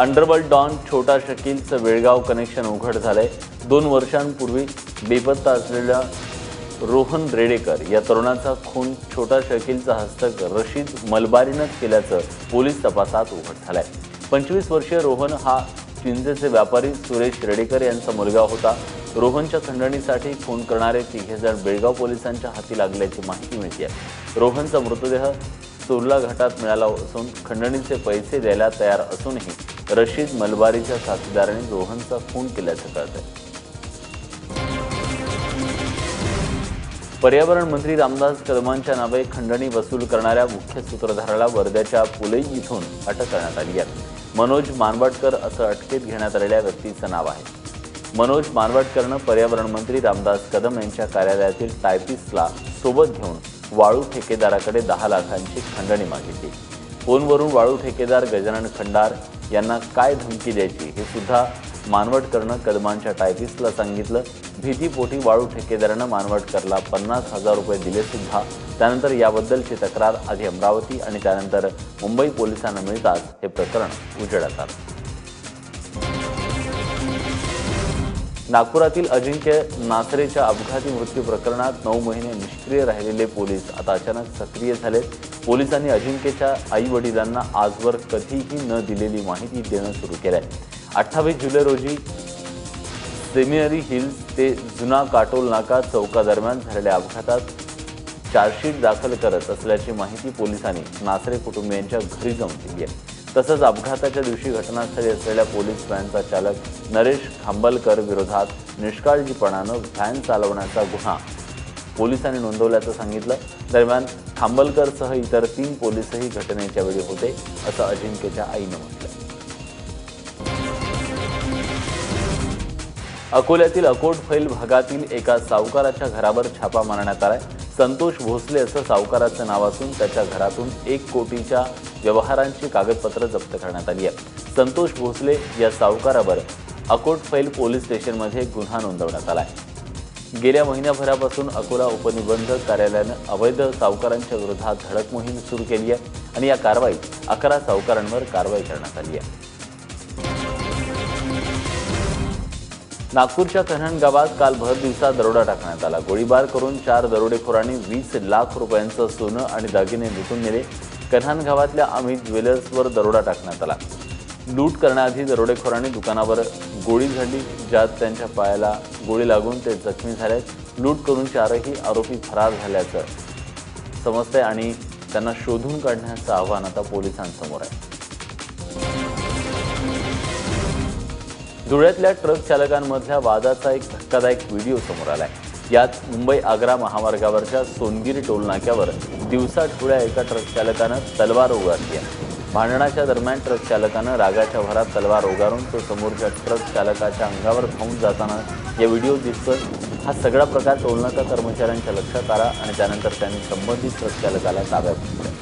Underworld don छोटा शकीलचं Belgaum connection उघड झालंय. दोन वर्षांपूर्वी बेपत्ता असलेल्या रोहन रेडेकर या तरुणाचा खून छोटा शकीलचा हस्तक रशीद मलबारीनंच केल्याचं पोलीस तपासात उघड झालंय. पंचवीस वर्षीय रोहन हा चिंचेचे व्यापारी सुरेश रेडेकर यांचा मुलगा होता. रोहनच्या खंडणीसाठी खून करणारे तिघेजण बेळगाव पोलिसांच्या हाती लागल्याची माहिती मिळते रोहनचा मृतदेह चोरला घाटात मिळाला असून खंडणीचे पैसे द्यायला तयार असूनही रशीद मलबारीच्या साथीदाराने रोहनचा खून केल्याचं कळत आहे पर्यावरण मंत्री रामदास कदमांच्या नावे खंडणी वसूल करणाऱ्या मुख्य सूत्रधाराला वर्ध्याच्या पुलई इथून अटक करण्यात आली आहे. मनोज मानवाडकर असं अटकेत घेण्यात आलेल्या व्यक्तीचं नाव आहे. मनोज मानवाडकरनं पर्यावरण मंत्री रामदास कदम यांच्या कार्यालयातील टायपिस्टला सोबत घेऊन वाळू ठेकेदाराकडे दहा लाखांची खंडणी मागितली. फोनवरून वाळू ठेकेदार गजानन खंडार यांना काय धमकी द्यायची हे सुद्धा मानवटकरनं कदमांच्या टायपिस्टला सांगितलं. भीतीपोटी वाळू ठेकेदारानं मानवटकरला पन्नास हजार रुपये दिले सुद्धा. त्यानंतर याबद्दलची तक्रार आधी अमरावती आणि त्यानंतर मुंबई पोलिसांना मिळताच हे प्रकरण उजेडात आलं. नागपुरातील अजिंक्य नासरेच्या अपघाती मृत्यू प्रकरणात नऊ महिने निष्क्रिय राहिलेले पोलीस आता अचानक सक्रिय झालेत. पोलिसांनी अजिंक्यच्या आई वडिलांना आजवर कधीही न दिलेली माहिती देणं सुरू केलंय. अठ्ठावीस जुलै रोजी सेमिनरी हिल्स ते जुना काटोल नाका चौकादरम्यान झालेल्या अपघातात चार्जशीट दाखल करत असल्याची माहिती पोलिसांनी नासरे कुटुंबियांच्या घरी जाऊन दिली आहे. तसंच अपघाताच्या दिवशी घटनास्थळी असलेल्या पोलीस व्हॅनचा चालक नरेश खांबलकर विरोधात निष्काळजीपणानं व्हॅन चालवण्याचा गुन्हा पोलिसांनी नोंदवल्याचं सांगितलं. दरम्यान खांबलकरसह इतर तीन पोलीसही घटनेच्या वेळी होते असं अजिंक्यच्या आईनं म्हटलं. अकोल्यातील अकोट फैल भागातील एका सावकाराच्या घरावर छापा मारण्यात आलाय. संतोष भोसले असं सावकाराचं नाव असून त्याच्या घरातून एक कोटीच्या व्यवहारांची कागदपत्र जप्त करण्यात आली आहेत. संतोष भोसले या सावकारावर अकोट फैल पोलीस स्टेशनमध्ये गुन्हा नोंदवण्यात आलाय गेल्या महिन्याभरापासून अकोला उपनिबंधक कार्यालयानं अवैध सावकारांच्या विरोधात धडक मोहीम सुरू केली आहे आणि या कारवाईत अकरा सावकारांवर कारवाई करण्यात आली आहे. नागपूरच्या कन्हण गावात काल भर दिवसा दरोडा टाकण्यात आला. गोळीबार करून चार दरोडेखोरांनी वीस लाख रुपयांचं सोनं आणि दागिने लुटून नेले. कन्हान गावातल्या अमित ज्वेलर्सवर दरोडा टाकण्यात आला. लूट करण्याआधी दरोडेखोरांनी दुकानावर गोळी झाडली ज्यात त्यांच्या पायाला गोळी लागून ते जखमी झाले. लूट करून चारही आरोपी फरार झाल्याचं समजतंय आणि त्यांना शोधून काढण्याचं आव्हान आता पोलिसांसमोर आहे. धुळ्यातल्या ट्रक चालकांमधल्या वादाचा एक धक्कादायक व्हिडिओ समोर आलाय. यात मुंबई आग्रा महामार्गावरच्या सोनगिरी टोलनाक्यावर दिवसा ठोळ्या एका ट्रक चालकानं तलवार उगारली आहे. भांडणाच्या दरम्यान ट्रक चालकानं रागाच्या भरात तलवार उगारून तो समोरच्या ट्रक चालकाच्या अंगावर खाऊन जाताना या व्हिडिओ दिसतोय. हा सगळा प्रकार टोलनाका कर्मचाऱ्यांच्या लक्षात आला आणि त्यानंतर त्यांनी संबंधित ट्रक चालकाला ताब्यात घेतलं.